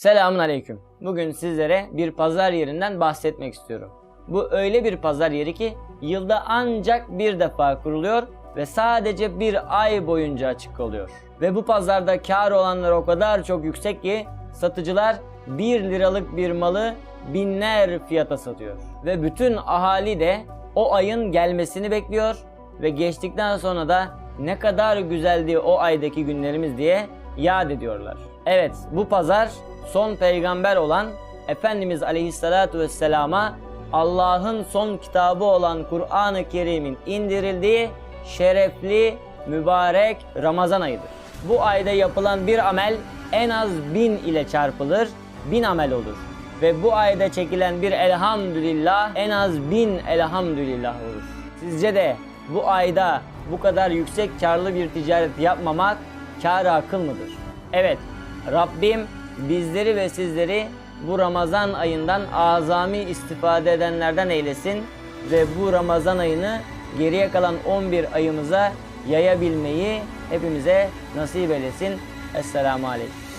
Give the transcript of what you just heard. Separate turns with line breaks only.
Selamun Aleyküm. Bugün sizlere bir pazar yerinden bahsetmek istiyorum. Bu öyle bir pazar yeri ki yılda ancak bir defa kuruluyor ve sadece bir ay boyunca açık kalıyor. Ve bu pazarda kar olanlar o kadar çok yüksek ki satıcılar 1 liralık bir malı binler fiyata satıyor. Ve bütün ahali de o ayın gelmesini bekliyor ve geçtikten sonra da ne kadar güzeldi o aydaki günlerimiz diye yad ediyorlar. Evet bu pazar son peygamber olan Efendimiz Aleyhisselatü Vesselam'a Allah'ın son kitabı olan Kur'an-ı Kerim'in indirildiği şerefli, mübarek Ramazan ayıdır. Bu ayda yapılan bir amel en az bin ile çarpılır, bin amel olur. Ve bu ayda çekilen bir elhamdülillah en az bin elhamdülillah olur. Sizce de bu ayda bu kadar yüksek karlı bir ticaret yapmamak kâr akıl mıdır? Evet, Rabbim bizleri ve sizleri bu Ramazan ayından azami istifade edenlerden eylesin ve bu Ramazan ayını geriye kalan 11 ayımıza yayabilmeyi hepimize nasip eylesin. Esselamu Aleyküm.